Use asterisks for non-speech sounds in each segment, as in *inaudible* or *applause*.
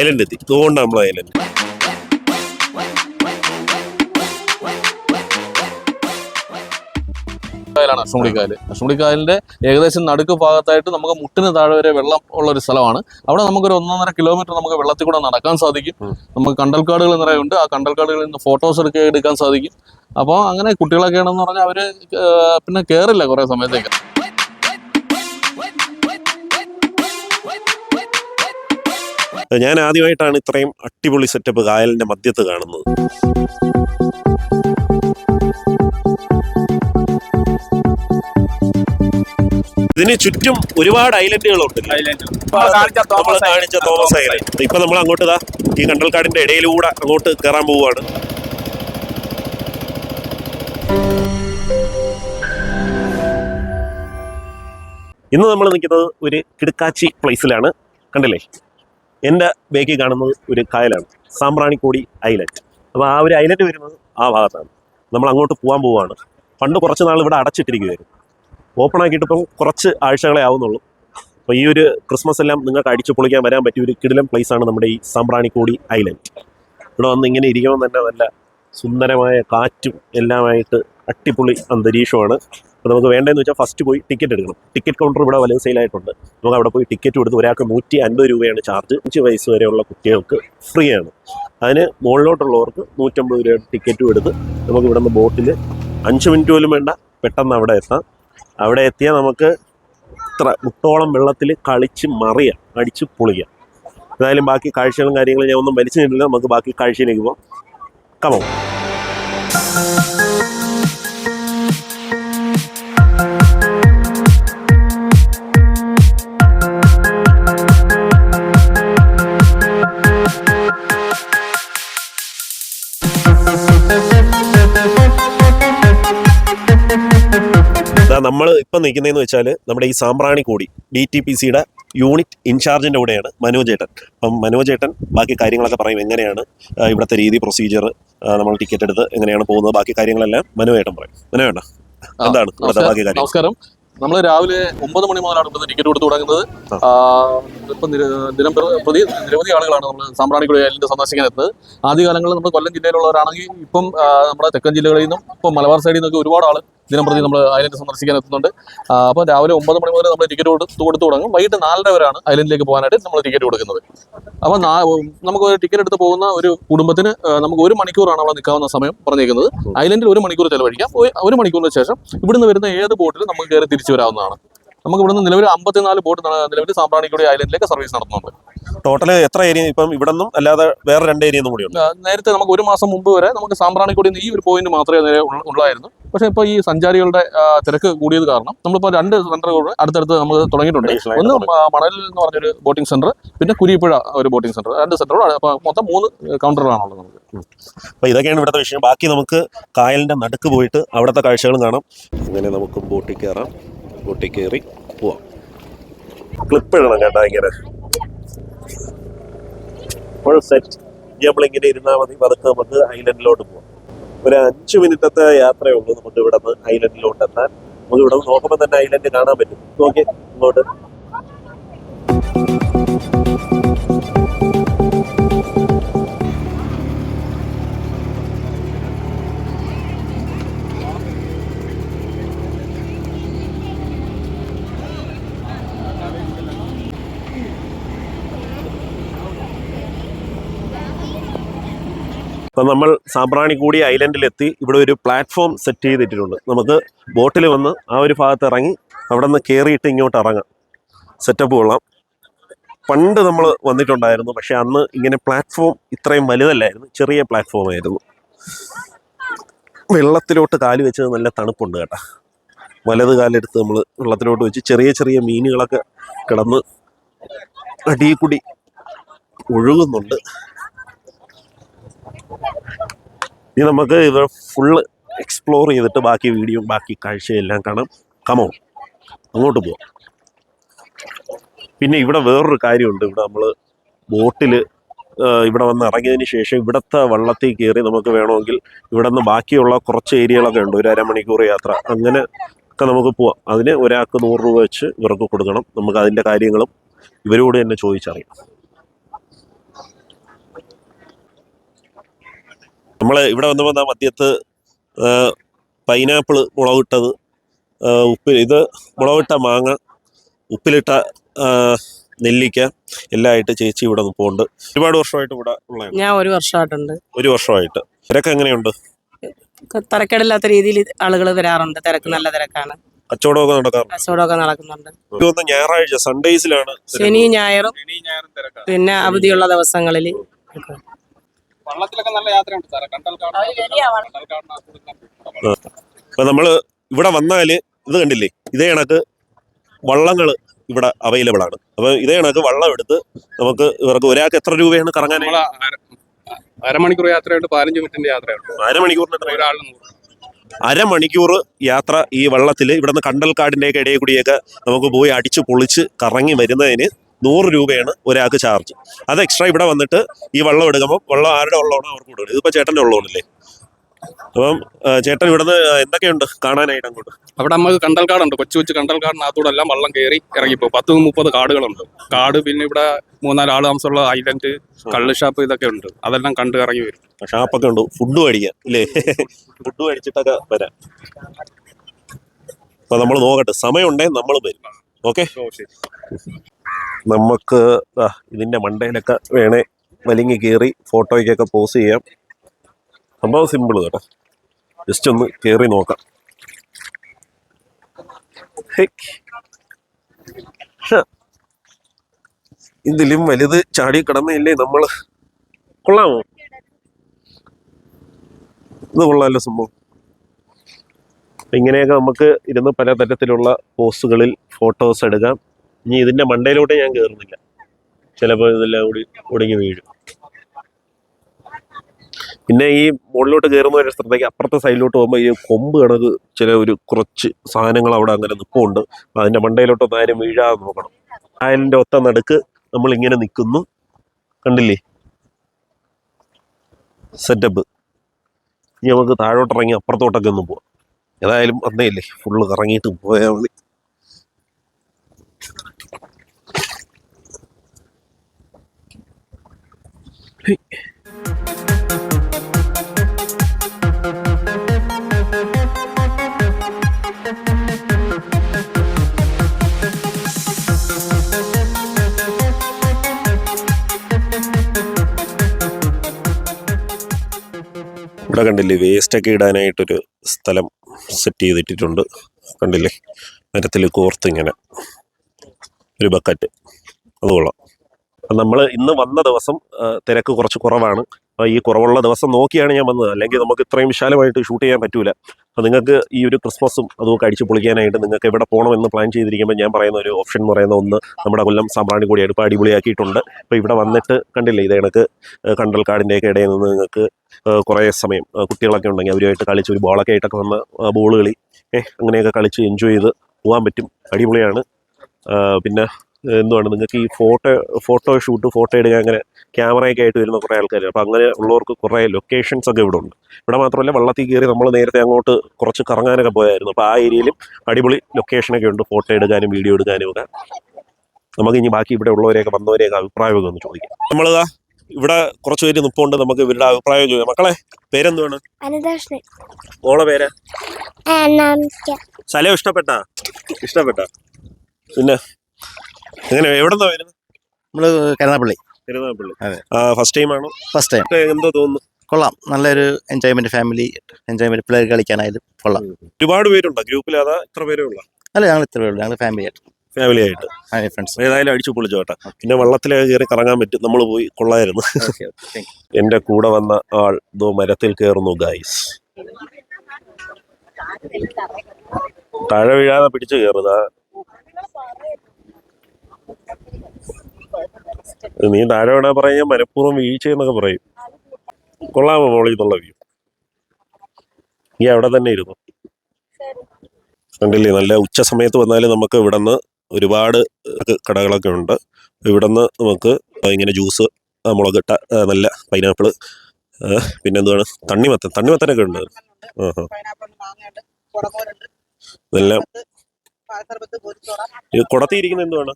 Island എത്തി. അതുകൊണ്ട് നമ്മൾ ഐലൻഡ് കായലാണ് അഷ്ടമുടിക്കായൽ അഷ്ടമുടിക്കായലിന്റെ ഏകദേശം നടുക്ക് ഭാഗത്തായിട്ട് നമുക്ക് മുട്ടിന് താഴെ വരെ വെള്ളം ഉള്ള ഒരു സ്ഥലമാണ്. അവിടെ നമുക്കൊരു ഒന്നൊന്നര കിലോമീറ്റർ നമുക്ക് വെള്ളത്തിൽ കൂടെ നടക്കാൻ സാധിക്കും. നമുക്ക് കണ്ടൽക്കാടുകൾ നിറയുണ്ട്. ആ കണ്ടൽക്കാടുകളിൽ നിന്ന് ഫോട്ടോസ് എടുക്കുക എടുക്കാൻ സാധിക്കും. അപ്പോൾ അങ്ങനെ കുട്ടികളൊക്കെ ആണെന്ന് പറഞ്ഞാൽ അവർ പിന്നെ കേറില്ല കുറേ സമയത്തേക്ക്. ഞാൻ ആദ്യമായിട്ടാണ് ഇത്രയും അടിപൊളി സെറ്റപ്പ് കായലിന്റെ മധ്യത്ത് കാണുന്നത്. ഇതിന് ചുറ്റും ഒരുപാട് ഐലൻഡുകളുണ്ട് നമ്മൾ കാണിച്ച തോമസ് ഐലൻഡ് ഇപ്പൊ നമ്മൾ അങ്ങോട്ട് ഇതാ ഈ കണ്ടൽക്കാടിന്റെ ഇടയിലൂടെ അങ്ങോട്ട് കയറാൻ പോവുകയാണ് ഇന്ന് നമ്മൾ നിൽക്കുന്നത് ഒരു കിടക്കാച്ചി പ്ലേസിലാണ് കണ്ടില്ലേ? എന്റെ ബേക്കിൽ കാണുന്നത് ഒരു കായലാണ്. സാമ്പ്രാണിക്കോടി ഐലൻഡ് അപ്പോൾ ആ ഒരു ഐലൻഡ് വരുന്നത് ആ ഭാഗത്താണ്. നമ്മൾ അങ്ങോട്ട് പോകാൻ പോവുകയാണ് പണ്ട് കുറച്ച് നാൾ ഇവിടെ അടച്ചിട്ടിരിക്കുകയായിരുന്നു. ഓപ്പൺ ആക്കിയിട്ട് ഇപ്പം കുറച്ച് ആഴ്ചകളെ ആവുന്നുള്ളൂ. അപ്പോൾ ഈ ഒരു ക്രിസ്മസ് എല്ലാം നിങ്ങൾക്ക് അടിച്ചു പൊളിക്കാൻ വരാൻ പറ്റിയ ഒരു കിടിലം ആണ് നമ്മുടെ ഈ സാമ്പ്രാണിക്കോടി ഐലൻഡ് ഇവിടെ വന്ന് ഇങ്ങനെ ഇരിക്കുമ്പോൾ തന്നെ നല്ല സുന്ദരമായ കാറ്റും എല്ലാമായിട്ട് അട്ടിപ്പൊളി അന്തരീക്ഷമാണ്. അപ്പോൾ നമുക്ക് വേണ്ടതെന്ന് വെച്ചാൽ ഫസ്റ്റ് പോയി ടിക്കറ്റ് എടുക്കണം. ടിക്കറ്റ് കൗണ്ടർ ഇവിടെ വലത് സെയിലായിട്ടുണ്ട് നമുക്ക് അവിടെ പോയി ടിക്കറ്റ് കൊടുത്ത് ഒരാൾക്ക് നൂറ്റി അൻപത് രൂപയാണ് ചാർജ് അഞ്ച് വയസ്സ് വരെയുള്ള കുട്ടികൾക്ക് ഫ്രീ ആണ്. അതിന് മുകളിലോട്ടുള്ളവർക്ക് നൂറ്റമ്പത് രൂപയുടെ ടിക്കറ്റും എടുത്ത് നമുക്ക് ഇവിടെ നിന്ന് ബോട്ടിൽ അഞ്ച് മിനിറ്റ് പോലും വേണ്ട. പെട്ടെന്ന് അവിടെ എത്താം. അവിടെ എത്തിയാൽ നമുക്ക് ഇത്ര മുട്ടോളം വെള്ളത്തിൽ കളിച്ച് മറിയാം. അടിച്ച് പൊളിയാം. എന്തായാലും ബാക്കി കാഴ്ചകളും കാര്യങ്ങളും ഞാൻ ഒന്നും വലിച്ചു നിന്നില്ല നമുക്ക് ബാക്കി കാഴ്ചയിലേക്ക് പോകാം കമോ ഇപ്പം നിൽക്കുന്നതെന്ന് വെച്ചാൽ നമ്മുടെ ഈ സാമ്പ്രാണിക്കോടി ഡി ടി പി സിയുടെ യൂണിറ്റ് ഇൻചാർജിന്റെ കൂടെയാണ് മനോജേട്ടൻ അപ്പം മനോജേട്ടൻ ബാക്കി കാര്യങ്ങളൊക്കെ പറയും എങ്ങനെയാണ് ഇവിടുത്തെ രീതി പ്രൊസീജിയർ നമ്മൾ ടിക്കറ്റ് എടുത്ത് എങ്ങനെയാണ് പോകുന്നത് ബാക്കി കാര്യങ്ങളെല്ലാം മനോജേട്ടൻ പറയും. ആ, എന്താണ് ഇവിടുത്തെ ബാക്കി കാര്യം നമസ്കാരം. നമ്മൾ രാവിലെ ഒമ്പത് മണി മുതലാണ് ഇവിടുന്ന് ടിക്കറ്റ് കൊടുത്ത് തുടങ്ങുന്നത്. ഇപ്പം ദിനം പ്രതി നിരവധി ആളുകളാണ് നമ്മൾ സാമ്പ്രാണിക്കുടി ഐലൻഡ് സന്ദർശിക്കാൻ എത്തുന്നത്. ആദ്യകാലങ്ങളിൽ നമ്മൾ കൊല്ലം ജില്ലയിലുള്ളവരാണെങ്കിൽ ഇപ്പം നമ്മുടെ തെക്കൻ ജില്ലകളിൽ നിന്നും ഇപ്പം മലബാർ സൈഡിൽ നിന്നൊക്കെ ഒരുപാട് ആൾ ദിനം പ്രതി നമ്മൾ ഐലൻഡ് സന്ദർശിക്കാൻ എത്തുന്നുണ്ട്. അപ്പോൾ രാവിലെ ഒമ്പത് മണി മുതൽ നമ്മൾ ടിക്കറ്റ് കൊടുത്ത് കൊടുത്തു തുടങ്ങും. വൈകിട്ട് നാലര വരെയാണ് ഐലൻഡിലേക്ക് പോകാനായിട്ട് നമ്മൾ ടിക്കറ്റ് കൊടുക്കുന്നത്. അപ്പോൾ നമുക്ക് ടിക്കറ്റ് എടുത്ത് പോകുന്ന ഒരു കുടുംബത്തിന് നമുക്ക് ഒരു മണിക്കൂറാണ് അവിടെ നിൽക്കാവുന്ന സമയം പറഞ്ഞേക്കുന്നത് ഐലൻഡിൽ ഒരു മണിക്കൂർ ചിലവഴിക്കാം. ഒരു മണിക്കൂറിന് ശേഷം ഇവിടുന്ന് വരുന്ന ഏത് ബോട്ടിലും നമുക്ക് കയറി തിരിച്ചു വരാവുന്നതാണ്. നമുക്ക് ഇവിടുന്ന് നിലവിൽ അമ്പത്തിനാല് ബോട്ട് നിലവിൽ സാമ്പ്രാണിക്കുടി ഐലൻഡിലേക്ക് സർവീസ് നടത്തുന്നുണ്ട്. ടോട്ടൽ എത്ര ഏരിയ ഇപ്പം ഇവിടെ നിന്നും അല്ലാതെ വേറെ രണ്ട് ഏരിയ കൂടി ഉണ്ട്? നേരത്തെ നമുക്ക് ഒരു മാസം മുമ്പ് വരെ നമുക്ക് സാമ്പ്രാണിക്കുടി ഈ ഒരു പോയിന്റ് മാത്രമേ നേരെ ഉള്ളായിരുന്നു. പക്ഷേ ഇപ്പോൾ ഈ സഞ്ചാരികളുടെ തിരക്ക് കൂടിയത് കാരണം നമ്മളിപ്പോൾ രണ്ട് സെന്ററുകൾ അടുത്തടുത്ത് നമ്മൾ തുടങ്ങിയിട്ടുണ്ട്. ഒന്ന് മണലിൽ എന്ന് പറഞ്ഞൊരു ബോട്ടിംഗ് സെന്റർ പിന്നെ കുരിപ്പുഴ ഒരു ബോട്ടിംഗ് സെന്റർ രണ്ട് സെന്ററുകൾ അപ്പോൾ മൊത്തം മൂന്ന് കൗണ്ടറുകളാണുള്ളത് നമുക്ക്. അപ്പോൾ ഇതൊക്കെയാണ് ഇവിടുത്തെ വിഷയം. ബാക്കി നമുക്ക് കായലിന്റെ നടുക്ക് പോയിട്ട് അവിടുത്തെ കാഴ്ചകളും കാണാം. അങ്ങനെ നമുക്ക് ബോട്ടിൽ കയറാം ബോട്ടിൽ കയറി പോവാം. ക്ലിപ്പ് ഇടണം കേട്ടോ ഇങ്ങനെ. സെറ്റ് നമ്മളിങ്ങനെ ഇരുന്നാൽ മതി. പതുക്കെ നമുക്ക് ഐലൻഡിലോട്ട് പോവാം. ഒരു അഞ്ച് മിനിറ്റത്തെ യാത്രയേ ഉള്ളൂ നമുക്ക് ഇവിടെ നിന്ന് ഐലൻഡിലോട്ട് എത്താൻ. നമുക്ക് ഇവിടെ നോക്കുമ്പോൾ തന്നെ ഐലൻഡ് കാണാൻ പറ്റും. നോക്കി ഇങ്ങോട്ട്. അപ്പം നമ്മൾ സാമ്പ്രാണിക്കൂടി ഐലൻഡിലെത്തി ഇവിടെ ഒരു പ്ലാറ്റ്ഫോം സെറ്റ് ചെയ്തിട്ടുണ്ട് നമുക്ക് ബോട്ടിൽ വന്ന് ആ ഒരു ഭാഗത്ത് ഇറങ്ങി അവിടെ നിന്ന് കയറിയിട്ട് ഇങ്ങോട്ട് ഇറങ്ങാം. സെറ്റപ്പ് കൊള്ളാം. പണ്ട് നമ്മൾ വന്നിട്ടുണ്ടായിരുന്നു. പക്ഷേ അന്ന് ഇങ്ങനെ പ്ലാറ്റ്ഫോം ഇത്രയും വലുതല്ലായിരുന്നു. ചെറിയ പ്ലാറ്റ്ഫോം ആയിരുന്നു. വെള്ളത്തിലോട്ട് കാൽ വെച്ചത് നല്ല തണുപ്പുണ്ട് കേട്ടോ. വലത് കാലെടുത്ത് നമ്മൾ വെള്ളത്തിലോട്ട് വെച്ച് ചെറിയ ചെറിയ മീനുകളൊക്കെ കിടന്ന് അടിയിൽ കൂടി ഒഴുകുന്നുണ്ട്. ഇനി നമുക്ക് ഇത് ഫുള്ള് എക്സ്പ്ലോർ ചെയ്തിട്ട് ബാക്കി വീഡിയോ ബാക്കി കാഴ്ചയെല്ലാം കാണാം. കമോ അങ്ങോട്ട് പോവാം. പിന്നെ ഇവിടെ വേറൊരു കാര്യമുണ്ട്. ഇവിടെ നമ്മൾ ബോട്ടിൽ ഇവിടെ വന്ന് ഇറങ്ങിയതിന് ശേഷം ഇവിടുത്തെ വള്ളത്തിൽ കയറി നമുക്ക് വേണമെങ്കിൽ ഇവിടെ നിന്ന് ബാക്കിയുള്ള കുറച്ച് ഏരിയകളൊക്കെ ഉണ്ട്. ഒരു അരമണിക്കൂർ യാത്ര. അങ്ങനെ ഒക്കെ നമുക്ക് പോവാം. അതിന് ഒരാൾക്ക് നൂറ് രൂപ വെച്ച് ഇവർക്ക് കൊടുക്കണം. നമുക്ക് അതിന്റെ കാര്യങ്ങളും ഇവരോട് തന്നെ ചോദിച്ചറിയാം. നമ്മൾ ഇവിടെ വന്നപ്പോൾ ദാ മദ്യത്ത് പൈനാപ്പിൾ മുളകിട്ടത്. ആ, ഉപ്പ് ഇത് മുളകിട്ട മാങ്ങ ഉപ്പിലിട്ട നെല്ലിക്ക എല്ലാം ആയിട്ട് ചേച്ചി ഇവിടെ നിൽപ്പുണ്ട് ഒരുപാട് വർഷമായിട്ട് ഇവിടെ ഉള്ള ഞാൻ ഒരു വർഷമായിട്ടുണ്ട്. ഒരു വർഷമായിട്ട്. തിരക്ക് എങ്ങനെയുണ്ട്? തിരക്കേടില്ലാത്ത രീതിയിൽ ആളുകൾ വരാറുണ്ട്. തിരക്ക് നല്ല തിരക്കാണ്. കച്ചവടമൊക്കെ നടക്കാറുണ്ട്? കച്ചവടമൊക്കെ നടക്കുന്നുണ്ട്. ഞായറാഴ്ച സൺഡേസിലാണ് ശനി ഞായറും പിന്നെ അവധിയുള്ള ദിവസങ്ങളിൽ വള്ളത്തിലൊക്കെ നല്ല യാത്രയുണ്ട് സാറേ. കണ്ടൽക്കാട് അപ്പൊ നമ്മൾ ഇവിടെ വന്നാൽ ഇത് കണ്ടില്ലേ? ഇതേ കണക്ക് വള്ളങ്ങൾ ഇവിടെ അവൈലബിൾ ആണ്. അപ്പൊ ഇതേ കണക്ക് വള്ളം എടുത്ത് നമുക്ക് ഇവർക്ക് ഒരാൾക്ക് എത്ര രൂപയാണ് കറങ്ങാൻ അരമണിക്കൂർ യാത്രയുണ്ട് പതിനഞ്ച് മിനിറ്റിന്റെ യാത്രയുണ്ട്. അരമണിക്കൂറിന് അരമണിക്കൂർ യാത്ര ഈ വള്ളത്തിൽ ഇവിടുന്ന് കണ്ടൽക്കാടിന്റെ ഒക്കെ ഇടയിൽ കൂടിയൊക്കെ നമുക്ക് പോയി അടിച്ച് പൊളിച്ച് കറങ്ങി വരുന്നതിന് നൂറ് രൂപയാണ് ഒരാൾക്ക് ചാർജ് അത് എക്സ്ട്രാ ഇവിടെ വന്നിട്ട് ഈ വെള്ളം എടുക്കുമ്പോൾ വെള്ളം ആരുടെ ഉള്ളതാണോ അവർക്ക് കൊടുക്കുന്നത് ഇതിപ്പോൾ ചേട്ടന്റെ ഉള്ളതാണല്ലേ അപ്പം ചേട്ടൻ ഇവിടുന്ന് എന്തൊക്കെയുണ്ട് കാണാനായിട്ട് അങ്ങോട്ട്? അവിടെ നമുക്ക് കണ്ടൽക്കാടുണ്ട് കൊച്ചു കൊച്ചു കണ്ടൽക്കാടിനകത്തൂടെ എല്ലാം വള്ളം കയറി ഇറങ്ങിപ്പോ. പത്ത് മുപ്പത് കാടുകളുണ്ട്. കാട് പിന്നെ ഇവിടെ മൂന്നാൽ ആൾ താമസമുള്ള ഐലൻഡ് കള്ള് ഷാപ്പ് ഇതൊക്കെ ഉണ്ട്. അതെല്ലാം കണ്ട് ഇറങ്ങി വരും. ഷാപ്പൊക്കെ ഉണ്ട്. ഫുഡ് മേടിക്കാം ഇല്ലേ ഫുഡ് മേടിച്ചിട്ടൊക്കെ വരാം. അപ്പൊ നമ്മൾ നോക്കട്ടെ. സമയമുണ്ടേ നമ്മൾ വരും. ഓക്കെ നമുക്ക് ഇതിന്റെ മണ്ടയിലൊക്കെ വേണേ വലിങ്ങി കയറി ഫോട്ടോയ്ക്കൊക്കെ പോസ് ചെയ്യാം. സംഭവം സിമ്പിൾ കേട്ടോ. ജസ്റ്റ് ഒന്ന് കയറി നോക്കാം. ഇതിലും വലുത് ചാടി കിടന്നില്ലേ നമ്മൾ കൊള്ളാമോ? ഇത് കൊള്ളാമല്ലോ സംഭവം. ഇങ്ങനെയൊക്കെ നമുക്ക് ഇരുന്ന് പലതരത്തിലുള്ള പോസ്റ്റുകളിൽ ഫോട്ടോസ് എടുക്കാം. ഇനി ഇതിന്റെ മണ്ടയിലോട്ട് ഞാൻ കയറുന്നില്ല ചിലപ്പോൾ ഇതെല്ലാം കൂടി ഒടുങ്ങി വീഴും. പിന്നെ ഈ മുകളിലോട്ട് കയറുന്ന ഒരു സ്ഥലത്തേക്ക് അപ്പുറത്തെ സൈഡിലോട്ട് പോകുമ്പോൾ ഈ കൊമ്പ് കണക്ക് ചില ഒരു കുറച്ച് സാധനങ്ങൾ അവിടെ അങ്ങനെ നിൽപ്പുണ്ട് അതിന്റെ മണ്ടയിലോട്ടൊന്നും ആരും വീഴാതെ നോക്കണം. കായലിന്റെ ഒത്ത നടുക്ക് നമ്മൾ ഇങ്ങനെ നിൽക്കുന്നു കണ്ടില്ലേ? സെറ്റപ്പ് ഇനി നമുക്ക് താഴോട്ട് ഇറങ്ങി അപ്പുറത്തോട്ടൊക്കെ ഒന്ന് പോവാം. ഏതായാലും വന്നേ ഇല്ലേ ഫുള്ള് കറങ്ങിയിട്ട് പോയാൽ മതി. ഇവിടെ കണ്ടില്ലേ വേസ്റ്റൊക്കെ ഇടാനായിട്ടൊരു സ്ഥലം സെറ്റ് ചെയ്തിട്ടിട്ടുണ്ട്. കണ്ടില്ലേ മരത്തിൽ കോർത്ത് ഇങ്ങനെ ഒരു ബക്കറ്റ് അത് കൊള്ളാം. അപ്പം നമ്മൾ ഇന്ന് വന്ന ദിവസം തിരക്ക് കുറച്ച് കുറവാണ്. അപ്പോൾ ഈ കുറവുള്ള ദിവസം നോക്കിയാണ് ഞാൻ വന്നത്. അല്ലെങ്കിൽ നമുക്ക് ഇത്രയും വിശാലമായിട്ട് ഷൂട്ട് ചെയ്യാൻ പറ്റൂല. അപ്പോൾ നിങ്ങൾക്ക് ഈ ഒരു ക്രിസ്മസും അതുമൊക്കെ അടിച്ച് പൊളിക്കാനായിട്ട് നിങ്ങൾക്ക് എവിടെ പോകണമെന്ന് പ്ലാൻ ചെയ്തിരിക്കുമ്പോൾ ഞാൻ പറയുന്ന ഒരു ഓപ്ഷൻ എന്ന് പറയുന്ന ഒന്ന് നമ്മുടെ കൊല്ലം സാമ്പ്രാണി കൂടി അടുപ്പ് അടിപൊളിയാക്കിയിട്ടുണ്ട്. അപ്പോൾ ഇവിടെ വന്നിട്ട് കണ്ടില്ലേ ഇത് കണക്ക് കണ്ടൽക്കാടിന്റെയൊക്കെ ഇടയിൽ നിന്ന് നിങ്ങൾക്ക് കുറേ സമയം കുട്ടികളൊക്കെ ഉണ്ടെങ്കിൽ അവരുമായിട്ട് കളിച്ച് ഒരു ബോളൊക്കെ ആയിട്ടൊക്കെ വന്ന് ബോൾ കളി ഏഹ് അങ്ങനെയൊക്കെ കളിച്ച് എൻജോയ് ചെയ്ത് പോകാൻ പറ്റും. അടിപൊളിയാണ്. പിന്നെ എന്തുവാണ്? നിങ്ങൾക്ക് ഈ ഫോട്ടോ ഫോട്ടോ ഷൂട്ട് ഫോട്ടോ എടുക്കാൻ അങ്ങനെ ക്യാമറയൊക്കെ ആയിട്ട് വരുന്ന കുറേ ആൾക്കാർ അപ്പോൾ അങ്ങനെ ഉള്ളവർക്ക് കുറേ ലൊക്കേഷൻസ് ഒക്കെ ഇവിടെ ഉണ്ട്. ഇവിടെ മാത്രമല്ല വള്ളത്തിൽ കയറി നമ്മൾ നേരത്തെ അങ്ങോട്ട് കുറച്ച് കറങ്ങാനൊക്കെ പോയായിരുന്നു. അപ്പോൾ ആ ഏരിയയിലും അടിപൊളി ലൊക്കേഷനൊക്കെ ഉണ്ട്. ഫോട്ടോ എടുക്കാനും വീഡിയോ എടുക്കാനും ഒക്കെ. നമുക്ക് ഇനി ബാക്കി ഇവിടെ ഉള്ളവരെയൊക്കെ വന്നവരെയൊക്കെ അഭിപ്രായമൊക്കെ ഒന്ന് ചോദിക്കാം. നമ്മളിതാ ഇവിടെ കുറച്ച് പേര് നിപ്പുണ്ട്. നമുക്ക് ഇവരുടെ അഭിപ്രായം ചോദിക്കാം. മക്കളെ പേരെന്താണ് ഓളെ പേര്? സ്ഥലം ഇഷ്ടപ്പെട്ട? ഇഷ്ടപ്പെട്ട. പിന്നെ? എങ്ങനെ എവിടെ നിന്നാ വരുന്നത് നമ്മൾ കരുനാപ്പള്ളി കരുനാപ്പള്ളി അതെ. ഫസ്റ്റ് ടൈം ആണോ? ഫസ്റ്റ് ടൈം എന്തോ തോന്നുന്നു. കൊള്ളാം. നല്ലൊരു എൻജോയ്മെന്റ് ഫാമിലി എൻജോയ്മെന്റ് പിള്ളേർ കളിക്കാനായാലും കൊള്ളാം. ഒരുപാട് പേരുണ്ടോ ഗ്രൂപ്പിൽ അതാ ഇത്ര പേരേ ഉള്ള? അല്ല ഞങ്ങൾ ഇത്ര പേരുള്ളൂ. ഞങ്ങൾ ഫാമിലി ആയിട്ട്. ഫാമിലി ആയിട്ട്. ഫ്രണ്ട്സ് ഏതായാലും അടിച്ചു പൊളിച്ചു കേട്ടോ പിന്നെ വെള്ളത്തിൽ കയറി കറങ്ങാൻ പറ്റും. നമ്മൾ പോയി കൊള്ളായിരുന്നു. എന്റെ കൂടെ വന്ന ആൾ ഇതോ മരത്തിൽ കയറുന്നു ഗായ്സ് താഴെ വീഴാതെ പിടിച്ചു കയറുക നീ താഴെ വീണാ പറയാ മനഃപൂർവം വീഴ്ചയെന്നൊക്കെ പറയും. കൊള്ളാമോ മോളിൽ നിന്നുള്ള വ്യൂ നീ അവിടെ തന്നെ ഇരുന്നു. കണ്ടില്ലേ നല്ല ഉച്ച സമയത്ത് വന്നാലും നമുക്ക് ഇവിടെ നിന്ന് ഒരുപാട് കടകളൊക്കെ ഉണ്ട്. ഇവിടെ നിന്ന് നമുക്ക് ഇങ്ങനെ ജ്യൂസ് മുളകിട്ട ഇട്ട നല്ല പൈനാപ്പിൾ പിന്നെ എന്താണ് തണ്ണിമത്തൻ തണ്ണിമത്തനൊക്കെ ഉണ്ട്. ആ ഇതെല്ലാം ഇത് കുടത്തിയിരിക്കുന്ന എന്തുവാണ്?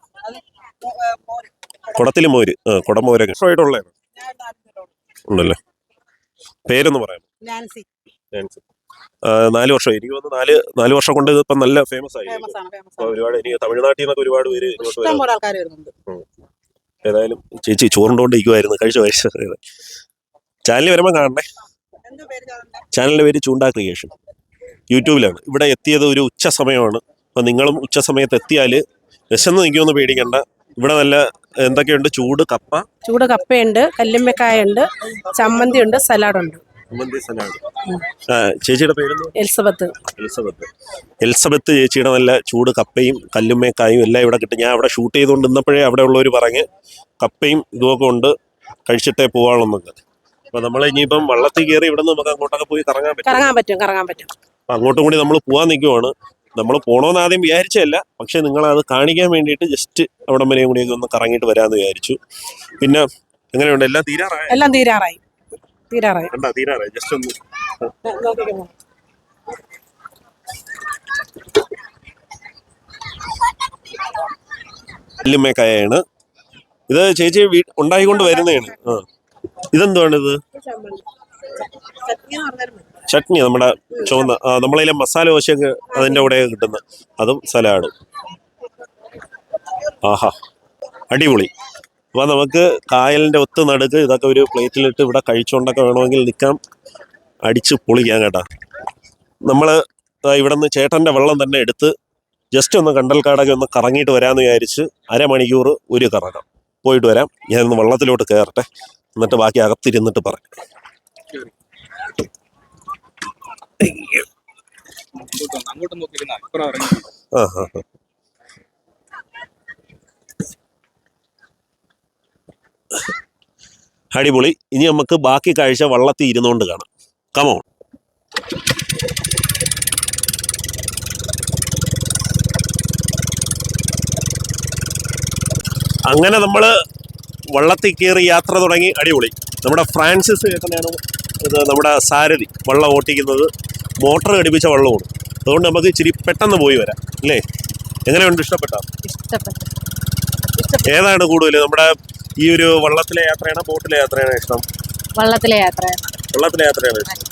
കുടത്തിൽ മോര്. ആ കുടമോരൊക്കെ ഉണ്ടല്ലേ? പേരൊന്ന് പറയാം നാൻസി. നാല് വർഷം. എനിക്ക് തോന്നുന്നു നാല് നാല് വർഷം കൊണ്ട് ഇപ്പൊ നല്ല ഫേമസ് ആയി ഒരുപാട് എനിക്ക് തമിഴ്നാട്ടിൽ നിന്നൊക്കെ ഒരുപാട് പേര് ഇങ്ങോട്ട് ഇഷ്ടം വരുന്നു പോലെ ആൾക്കാർ വരുന്നുണ്ട്. ഏതായാലും ചേച്ചി ചോറുണ്ടോണ്ടിരിക്കുമായിരുന്നു കഴിച്ച കഴിച്ച ചാനലിൽ വരുമ്പോൾ കാണണേ? ചാനലിന്റെ പേര് ചൂണ്ട ക്രിയേഷൻ. യൂട്യൂബിലാണ്. ഇവിടെ എത്തിയത് ഒരു ഉച്ച സമയമാണ് അപ്പം നിങ്ങളും ഉച്ച സമയത്ത് എത്തിയാൽ വിശന്ന് നിൽക്കുമെന്ന് പേടിക്കണ്ട. ഇവിടെ നല്ല എന്തൊക്കെയുണ്ട്? ചൂട് കപ്പ? ചൂട് കപ്പയുണ്ട് കല്ലുമ്മക്കായ ഉണ്ട് ചമ്മന്തി ഉണ്ട് സലാഡുണ്ട്. ചമ്മന്തി സലാഡ്. ഉണ്ട് ചേച്ചിയുടെ പേര് എലിസബത്ത്. എലിസബത്ത്. എലിസബത്ത് ചേച്ചിയുടെ നല്ല ചൂട് കപ്പയും കല്ലുമ്മേക്കായും എല്ലാം ഇവിടെ കിട്ടും. ഞാൻ അവിടെ ഷൂട്ട് ചെയ്തുകൊണ്ട് നിന്നപ്പോഴേ അവിടെ ഉള്ളവർ പറഞ്ഞ് കപ്പയും ഇതുമൊക്കെ ഉണ്ട് കഴിച്ചിട്ടേ പോവാണെന്നൊക്കെ അപ്പൊ നമ്മൾ ഇനിയിപ്പം വള്ളത്തിൽ കയറി ഇവിടെ നിന്ന് നമുക്ക് അങ്ങോട്ടൊക്കെ പോയി കറങ്ങാൻ പറ്റും. കറങ്ങാൻ പറ്റും കറങ്ങാൻ പറ്റും. അങ്ങോട്ടും കൂടി നമ്മൾ പോവാൻ നിൽക്കുവാണ് നമ്മൾ പോകണമെന്ന് ആദ്യം വിചാരിച്ചല്ല പക്ഷെ നിങ്ങളത് കാണിക്കാൻ വേണ്ടിയിട്ട് ജസ്റ്റ് അവിടം വരെയും കൂടിയൊക്കെ ഒന്ന് കറങ്ങിയിട്ട് വരാമെന്ന് വിചാരിച്ചു. പിന്നെ എങ്ങനെയുണ്ട്? എല്ലാം തീരാറായി? എല്ലാം തീരാറായി. തീരാറായി. കണ്ടാ തീരാറായി? ജസ്റ്റ് ഒന്ന് നോക്കിക്കോ. കല്ലുമ്മേക്കായാണ് ഇത് ചേച്ചി ഉണ്ടായിക്കൊണ്ട് വരുന്നതാണ്. ഇതെന്താണിത്. ചട്നി. നമ്മുടെ ചുവന്ന നമ്മളതിലെ മസാല ദോശയൊക്കെ അതിന്റെ കൂടെ കിട്ടുന്ന അതും സലാഡും. ആഹാ അടിപൊളി. അപ്പം നമുക്ക് കായലിന്റെ ഒത്ത് നടുക്ക് ഇതൊക്കെ ഒരു പ്ലേറ്റിലിട്ട് ഇവിടെ കഴിച്ചുകൊണ്ടൊക്കെ വേണമെങ്കിൽ നിൽക്കാം. അടിച്ച് പൊളിക്കാം കേട്ടാ. നമ്മൾ ഇവിടെ നിന്ന് ചേട്ടന്റെ വെള്ളം തന്നെ എടുത്ത് ജസ്റ്റ് ഒന്ന് കണ്ടൽക്കാടൊക്കെ ഒന്ന് കറങ്ങിയിട്ട് വരാമെന്ന് വിചാരിച്ച് അരമണിക്കൂർ ഒരു കറങ്ങാം പോയിട്ട് വരാം. ഞാനൊന്ന് വെള്ളത്തിലോട്ട് കയറട്ടെ. എന്നിട്ട് ബാക്കി അകത്തിരുന്നിട്ട് പറയാം. അങ്ങോട്ട്. അടിപൊളി. ഇനി നമുക്ക് ബാക്കി കാഴ്ച വള്ളത്തി ഇരുന്നുകൊണ്ട് കാണാം. കമോൺ അങ്ങനെ നമ്മൾ വള്ളത്തി കയറി യാത്ര തുടങ്ങി. അടിപൊളി. നമ്മുടെ ഫ്രാൻസിസ് ചേട്ടനാണ് ഇത് നമ്മുടെ സാരഥി വള്ളം ഓട്ടിക്കുന്നത് മോട്ടർ ഘടിപ്പിച്ച വള്ളമാണ്. അതുകൊണ്ട് നമുക്ക് ഇച്ചിരി പെട്ടെന്ന് പോയി വരാം അല്ലേ? എങ്ങനെയുണ്ട്? ഇഷ്ടപ്പെട്ടോ? ഏതാണ് കൂടുതൽ നമ്മുടെ ഈ ഒരു വള്ളത്തിലെ യാത്രയാണോ ബോട്ടിലെ യാത്രയാണോ ഇഷ്ടം? വള്ളത്തിലെ യാത്ര വള്ളത്തിലെ യാത്രയാണ് ഇഷ്ടം.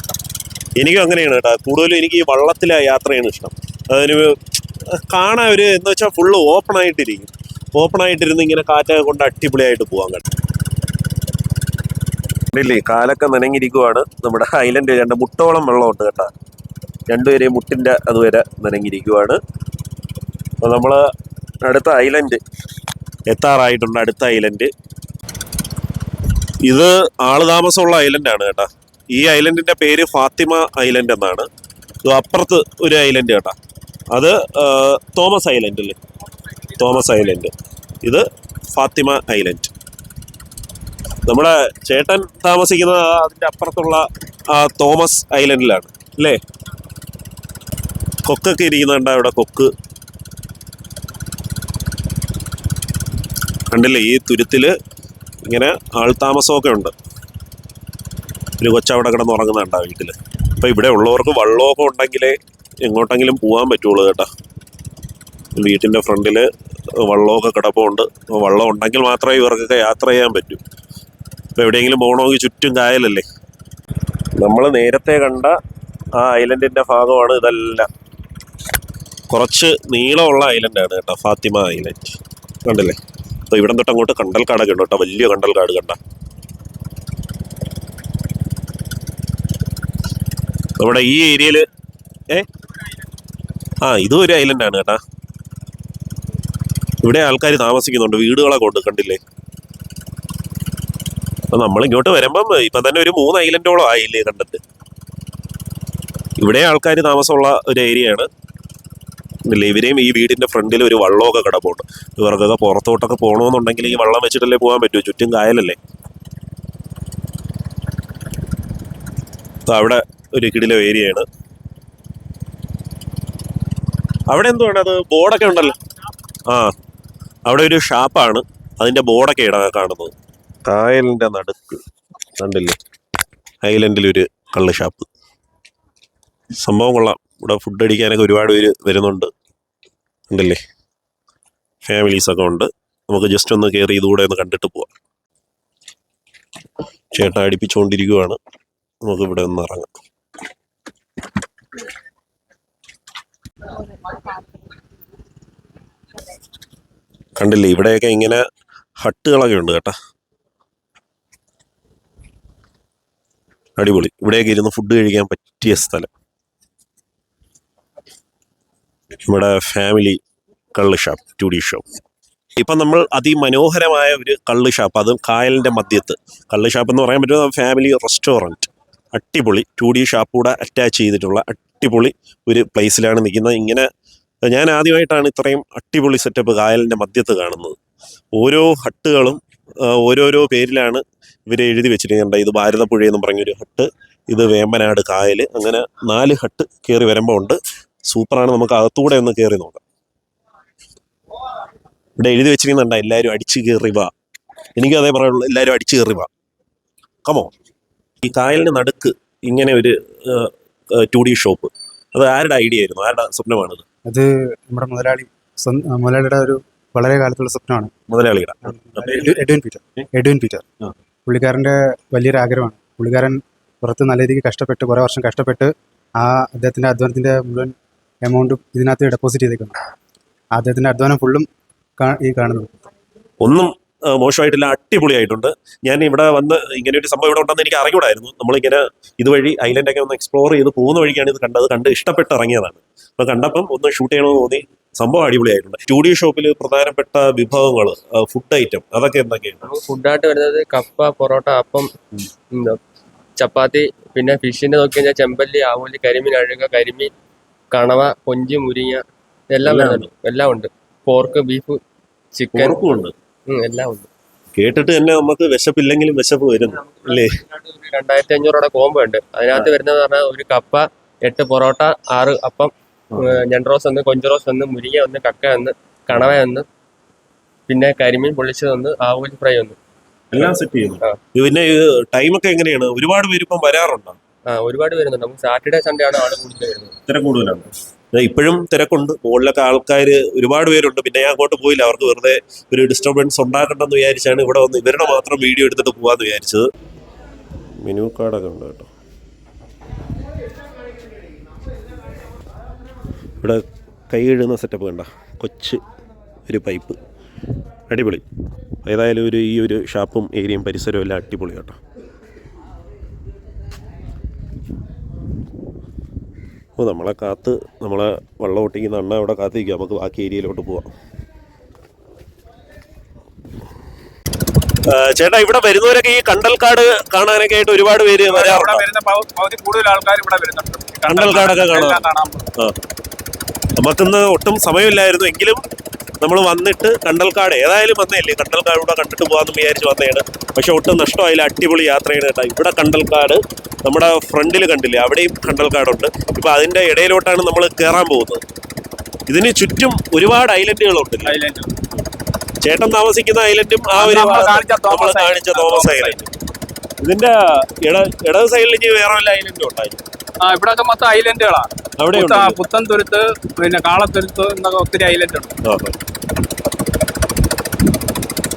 എനിക്കും അങ്ങനെയാണ് കേട്ടോ. കൂടുതലും എനിക്ക് ഈ വള്ളത്തിലെ യാത്രയാണ് ഇഷ്ടം. അതിന് കാണാൻ ഒരു എന്താ വെച്ചാൽ ഫുള്ള് ഓപ്പൺ ആയിട്ടിരിക്കും. ഓപ്പൺ ആയിട്ടിരുന്ന് ഇങ്ങനെ കാറ്റൊക്കെ കൊണ്ട് അടിപൊളിയായിട്ട് പോകാൻ കേട്ടോ ഇല്ലേ കാലൊക്കെ നനഞ്ഞിരിക്കുവാണ്. നമ്മുടെ ഐലൻഡ് രണ്ട് മുട്ടോളം വെള്ളമുണ്ട് കേട്ടോ. രണ്ടുപേരെയും മുട്ടിന്റെ അതുവരെ നനഞ്ഞിരിക്കുവാണ്. അപ്പോൾ നമ്മൾ അടുത്ത ഐലൻഡ് എത്താറായിട്ടുണ്ട് അടുത്ത ഐലൻഡ് ഇത് ആൾ താമസമുള്ള ഐലൻഡാണ് കേട്ടാ. ഈ ഐലൻഡിന്റെ പേര് ഫാത്തിമ ഐലൻഡ് എന്നാണ്. ഇത് അപ്പുറത്ത് ഒരു ഐലൻഡ് കേട്ടാ. അത് തോമസ് ഐലൻഡ് അല്ലേ തോമസ് ഐലൻഡ് ഇത് ഫാത്തിമ ഐലൻഡ് നമ്മുടെ ചേട്ടൻ താമസിക്കുന്നത് അതിന്റെ അപ്പുറത്തുള്ള തോമസ് ഐലൻഡിലാണ് അല്ലേ? കൊക്കൊക്കെ ഇരിക്കുന്നുണ്ട് അവിടെ കൊക്ക്? കണ്ടില്ലേ ഈ തുരുത്തിൽ ഇങ്ങനെ ആൾ താമസമൊക്കെ ഉണ്ട്. ഒരു കൊച്ചവിടെ കിടന്ന് ഉറങ്ങുന്നുണ്ട് ആ വീട്ടിൽ അപ്പം ഇവിടെ ഉള്ളവർക്ക് വള്ളമൊക്കെ ഉണ്ടെങ്കിലേ എങ്ങോട്ടെങ്കിലും പോകാൻ പറ്റുള്ളൂ കേട്ടോ. വീട്ടിന്റെ ഫ്രണ്ടിൽ വള്ളമൊക്കെ കിടപ്പുണ്ട്. വള്ളം ഉണ്ടെങ്കിൽ മാത്രമേ ഇവർക്കൊക്കെ യാത്ര ചെയ്യാൻ പറ്റൂ. ഇപ്പം എവിടെയെങ്കിലും പോകണമെങ്കിൽ ചുറ്റും കായലല്ലേ? നമ്മൾ നേരത്തെ കണ്ട ആ ഐലൻഡിന്റെ ഭാഗമാണ് ഇതെല്ലാം. കുറച്ച് നീളമുള്ള ഐലൻഡാണ് കേട്ടോ ഫാത്തിമ ഐലൻഡ്. കണ്ടില്ലേ? അപ്പോൾ ഇവിടം തൊട്ട് അങ്ങോട്ട് കണ്ടൽക്കാടൊക്കെ ഉണ്ട് കേട്ടോ വലിയ കണ്ടൽക്കാട് കണ്ട. നമ്മുടെ ഈ ഏരിയയിൽ ഏ? ആ ഇതും ഒരു ഐലൻഡാണ് കേട്ടാ. ഇവിടെ ആൾക്കാർ താമസിക്കുന്നുണ്ട് വീടുകളൊക്കെ ഉണ്ട് കണ്ടില്ലേ? നമ്മൾ ഇങ്ങോട്ട് വരുമ്പം ഇപ്പൊ തന്നെ ഒരു മൂന്ന് ഐലൻഡോളം ആയില്ലേ കണ്ടിട്ട് ഇവിടെ ആൾക്കാർ താമസമുള്ള ഒരു ഏരിയയാണ് ഇല്ലേ ഇവരെയും ഈ വീടിന്റെ ഫ്രണ്ടിൽ ഒരു വള്ളമൊക്കെ കിടപ്പുണ്ട്. ഇവർക്കൊക്കെ പുറത്തോട്ടൊക്കെ പോകണമെന്നുണ്ടെങ്കിൽ ഈ വള്ളം വെച്ചിട്ടല്ലേ പോകാൻ പറ്റൂ ചുറ്റും കായലല്ലേ. അവിടെ ഒരു കിടിലോ ഏരിയയാണ് അവിടെ എന്തുവാണ് അത്? ബോർഡൊക്കെ ഉണ്ടല്ലോ. ആ അവിടെ ഒരു ഷാപ്പാണ്. അതിന്റെ ബോർഡൊക്കെ ഇടാ കാണുന്നത്. കായലിന്റെ നടുക്ക് കണ്ടില്ലേ? ഐലൻഡിലൊരു കള്ള് ഷാപ്പ്. സംഭവം കൊള്ളാം. ഇവിടെ ഫുഡ് അടിക്കാനൊക്കെ ഒരുപാട് പേര് വരുന്നുണ്ട്. ഉണ്ടല്ലേ ഫാമിലീസ് ഒക്കെ ഉണ്ട്. നമുക്ക് ജസ്റ്റ് ഒന്ന് കയറി ഇതുകൂടെ ഒന്ന് കണ്ടിട്ട് പോവാം. ചേട്ടാ അടിപ്പിച്ചുകൊണ്ടിരിക്കുവാണ് നമുക്ക് ഇവിടെ ഒന്ന് ഇറങ്ങാം. കണ്ടില്ലേ? ഇവിടെയൊക്കെ ഇങ്ങനെ ഹട്ടുകളൊക്കെ ഉണ്ട് കേട്ടാ. അടിപൊളി. ഇവിടെയൊക്കെ ഇരുന്ന് ഫുഡ് കഴിക്കാൻ പറ്റിയ സ്ഥലം. നമ്മുടെ ഫാമിലി കള്ള് ഷാപ്പ് ടു ഡി ഷോപ്പ് ഇപ്പം നമ്മൾ അതിമനോഹരമായ ഒരു കള്ള് ഷാപ്പ് അതും കായലിന്റെ മധ്യത്ത്. കള്ള് ഷാപ്പ് എന്ന് പറയാൻ പറ്റുന്ന ഫാമിലി റെസ്റ്റോറന്റ് അടിപൊളി. ടു ഡി ഷാപ്പ് കൂടെ അറ്റാച്ച് ചെയ്തിട്ടുള്ള അടിപൊളി ഒരു പ്ലേസിലാണ് നിൽക്കുന്നത്. ഇങ്ങനെ ഞാൻ ആദ്യമായിട്ടാണ് ഇത്രയും അടിപൊളി സെറ്റപ്പ് കായലിന്റെ മധ്യത്ത് കാണുന്നത്. ഓരോ ഹട്ടുകളും ഓരോരോ പേരിലാണ് ഇവർ എഴുതി വെച്ചിരിക്കുന്നത്. ഇത് ഭാരതപ്പുഴ എന്ന് പറഞ്ഞൊരു ഹട്ട് ഇത് വേമ്പനാട് കായൽ അങ്ങനെ നാല് ഹട്ട് കയറി വരുമ്പോൾ ഉണ്ട്. സൂപ്പറാണ് നമുക്ക് അകത്തൂടെ ഒന്ന് കയറി നോക്കാം. ഇവിടെ എഴുതി വെച്ചിരിക്കുന്നുണ്ട് എല്ലാവരും അടിച്ചു കയറി വാ. എനിക്കും അതേ പറയുള്ളൂ എല്ലാവരും അടിച്ചു കയറി വാ. കമോ ഈ കായലിന് നടുക്ക് ഇങ്ങനെ ഒരു ടു ഡി ഷോപ്പ് അത് ആരുടെ ഐഡിയ ആയിരുന്നു? ആരുടെ സ്വപ്നമാണത്? അത് നമ്മുടെ മുതലാളി മുതലാളിയുടെ ഒരു വളരെ കാലത്തുള്ള സ്വപ്നമാണ്. മുതലാളിയുടെ. Edwin- Peter. Edwin Peter. പുള്ളിക്കാരന്റെ വലിയൊരു ആഗ്രഹമാണ്. പുള്ളിക്കാരൻ പുറത്ത് നല്ല രീതിക്ക് കഷ്ടപ്പെട്ട് കുറേ വർഷം കഷ്ടപ്പെട്ട് ആ അദ്ദേഹത്തിന്റെ അധ്വാനത്തിന്റെ മുഴുവൻ എമൗണ്ട് ഇതിനകത്ത് ഡെപ്പോസിറ്റ് ചെയ്തേക്കുന്നു. അദ്ദേഹത്തിന്റെ അദ്ദേഹത്തിന്റെ അധ്വാനം ഫുള്ളും ഈ കാണുന്നത് ഒന്നും മോശമായിട്ടില്ല അടിപൊളിയായിട്ടുണ്ട്. ഞാൻ ഇവിടെ വന്ന് ഇങ്ങനെ ഒരു സംഭവം ഇവിടെ ഉണ്ടെന്ന് എനിക്ക് അറിയൂടായിരുന്നു നമ്മളിങ്ങനെ ഇതുവഴി ഐലൻഡൊക്കെ ഒന്ന് എക്സ്പ്ലോർ ചെയ്ത് പോകുന്ന വഴിക്കാണ് ഇത് കണ്ടത്. കണ്ട് ഇഷ്ടപ്പെട്ട് ഇറങ്ങിയതാണ്. അപ്പോൾ കണ്ടപ്പം ഒന്ന് ഷൂട്ട് ചെയ്യണമെന്ന് തോന്നി. സംഭവം അടിപൊളിയായിട്ടുണ്ട്. സ്റ്റുഡിയോ ഷോപ്പിൽ പ്രധാനപ്പെട്ട വിഭവങ്ങൾ ഫുഡ് ഐറ്റം അതൊക്കെ എന്തൊക്കെയാണ്? ഫുഡായിട്ട് വരുന്നത് കപ്പ പൊറോട്ട അപ്പം ചപ്പാത്തി പിന്നെ ഫിഷിന്റെ നോക്കി കഴിഞ്ഞാൽ ചെമ്പല്ലി ആവോലി കരിമീൻ അഴുക കരിമീൻ കണവ കൊഞ്ച് മുരിങ്ങ എല്ലാം വരുന്നുണ്ട്. എല്ലാം ഉണ്ട്. പോർക്ക് ബീഫ് ചിക്കൻ ഉണ്ട്. എല്ലാം ഉണ്ട്. കേട്ടിട്ട് തന്നെ നമുക്ക് വിശപ്പില്ലെങ്കിലും വിശപ്പ് വരുന്നു അല്ലേ? രണ്ടായിരത്തി അഞ്ഞൂറോടെ കോംബോ ഉണ്ട്. അതിനകത്ത് വരുന്നത് പറഞ്ഞാൽ ഒരു കപ്പ എട്ട് പൊറോട്ട ആറ് അപ്പം ഞണ്ടറോസ് ഒന്ന് കൊഞ്ചറോസ് ഒന്ന് മുരിങ്ങ ഒന്ന് കക്ക ഒന്ന് കണവ ഒന്ന് പിന്നെ കരിമീൻ പൊള്ളിച്ചത് ഒന്ന് ആവോലി ഫ്രൈ ഒന്ന് എല്ലാം സെറ്റ് ചെയ്യുന്നു. പിന്നെ ടൈമൊക്കെ എങ്ങനെയാണ്? ഒരുപാട് പേര് ഇപ്പം വരാറുണ്ടോ? ആ ഒരുപാട് വരുന്നുണ്ട് നമുക്ക് സാറ്റർഡേ സൺഡേ ആണ് ആൾ കൂടുതൽ വരുന്നത്. തിരക്ക് കൂടുതലാണ്. ദേ ഇപ്പോഴും തിരക്കുണ്ട്. മുകളിലൊക്കെ ആൾക്കാർ ഒരുപാട് പേരുണ്ട്. പിന്നെ ഞാൻ അങ്ങോട്ട് പോയില്ല. അവർക്ക് വെറുതെ ഒരു ഡിസ്റ്റർബൻസ് ഉണ്ടാക്കണ്ടെന്ന് വിചാരിച്ചാണ് ഇവിടെ വന്ന് ഇവരുടെ മാത്രം വീഡിയോ എടുത്തിട്ട് പോകാന്ന് വിചാരിച്ചത്. മെനു കാർഡൊക്കെ ഉണ്ട് കേട്ടോ. ഇവിടെ കൈ കഴുകുന്ന സെറ്റപ്പ് കണ്ട. കൊച്ച് ഒരു പൈപ്പ് അടിപൊളി. ഏതായാലും ഒരു ഈ ഒരു ഷാപ്പും ഏരിയയും പരിസരവും എല്ലാം അടിപൊളി കേട്ടോ. അപ്പോൾ നമ്മളെ കാത്ത് നമ്മളെ വെള്ളം ഒട്ടിക്കുന്ന അണ്ണ അവിടെ കാത്തിരിക്കുക നമുക്ക് ബാക്കി ഏരിയയിലോട്ട് പോവാം. ചേട്ടാ ഇവിടെ വരുന്നവരൊക്കെ ഈ കണ്ടൽക്കാട് കാണാനൊക്കെ ആയിട്ട് ഒരുപാട് പേര് വരാറുണ്ട്? വരുന്ന പൗ- പകുതി കൂടുതൽ ആൾക്കാർ ഇവിടെ വരുന്നുണ്ട്. കണ്ടൽക്കാടൊക്കെ കാണാൻ. നമുക്കിന്ന് ഒട്ടും സമയമില്ലായിരുന്നു. എങ്കിലും നമ്മൾ വന്നിട്ട് കണ്ടൽക്കാട് ഏതായാലും വന്നതല്ലേ? കണ്ടൽക്കാട് ഇവിടെ കണ്ടിട്ട് പോകാമെന്ന് വിചാരിച്ച് വന്നതാണ്. പക്ഷെ ഒട്ടും നഷ്ടമായില്ല അടിപൊളി യാത്രയാണ് കേട്ടോ. ഇവിടെ കണ്ടൽക്കാട് നമ്മുടെ ഫ്രണ്ടിൽ കണ്ടില്ലേ? അവിടെയും കണ്ടൽക്കാടുണ്ട്. ഇപ്പം അതിന്റെ ഇടയിലോട്ടാണ് നമ്മൾ കയറാൻ പോകുന്നത്. ഇതിന് ചുറ്റും ഒരുപാട് ഐലൻഡുകളുണ്ട് ഐലൻഡ്. ചേട്ടൻ താമസിക്കുന്ന ഐലൻഡും ആ ഒരു നമ്മൾ കാണിച്ച തോമസ് ഐലൻഡ്. ഇതിന്റെ ഇട ഇടത് സൈഡിൽ ഇനി വേറെ വല്ല ഐലൻഡും ഉണ്ടായിരുന്നു ഇവിടെയൊക്കെ മൊത്തം ഐലൻഡുകളാണ് പുത്തൻതുരുത്ത് പിന്നെ കാളത്തുരുത്ത് എന്നൊക്കെ ഒത്തിരി ഐലൻഡ് ഉണ്ട്.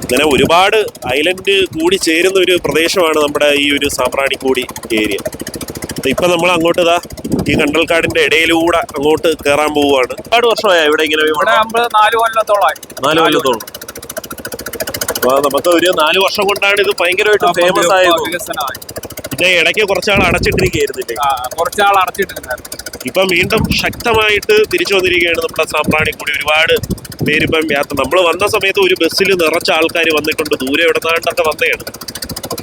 അങ്ങനെ ഒരുപാട് ഐലൻഡ് കൂടി ചേരുന്ന ഒരു പ്രദേശമാണ് നമ്മുടെ ഈ ഒരു സാമ്പ്രാണിക്കൂടി ഏരിയ. ഇപ്പൊ നമ്മൾ അങ്ങോട്ട് ഇതാ ഈ കണ്ടൽക്കാടിന്റെ ഇടയിലൂടെ അങ്ങോട്ട് കയറാൻ പോവുകയാണ്. ഒരുപാട് വർഷമായ ഇവിടെ ഇങ്ങനെ നാല് കൊല്ലത്തോളമായി. നാല് കൊല്ലത്തോളം. നമുക്ക് ഒരു നാല് വർഷം കൊണ്ടാണ് ഇത് ഭയങ്കരമായിട്ട് ഫേമസ് ആയത്. വികസനമായി. പിന്നെ ഇടയ്ക്ക് കുറച്ചാൾ അടച്ചിട്ടിരിക്കുകയായിരുന്നില്ലേ കുറച്ചാൾ അടച്ചിട്ടിരുന്നായിരുന്നു. ഇപ്പം വീണ്ടും ശക്തമായിട്ട് തിരിച്ചു വന്നിരിക്കുകയാണ് നമ്മുടെ സാമ്പ്രാണി കൂടി. ഒരുപാട് പേരിപ്പം യാത്ര നമ്മൾ വന്ന സമയത്ത് ഒരു ബസ്സിൽ നിറച്ച ആൾക്കാർ വന്നിട്ടുണ്ട്. ദൂരെ എവിടുന്നാണ്ടൊക്കെ വന്നതാണ്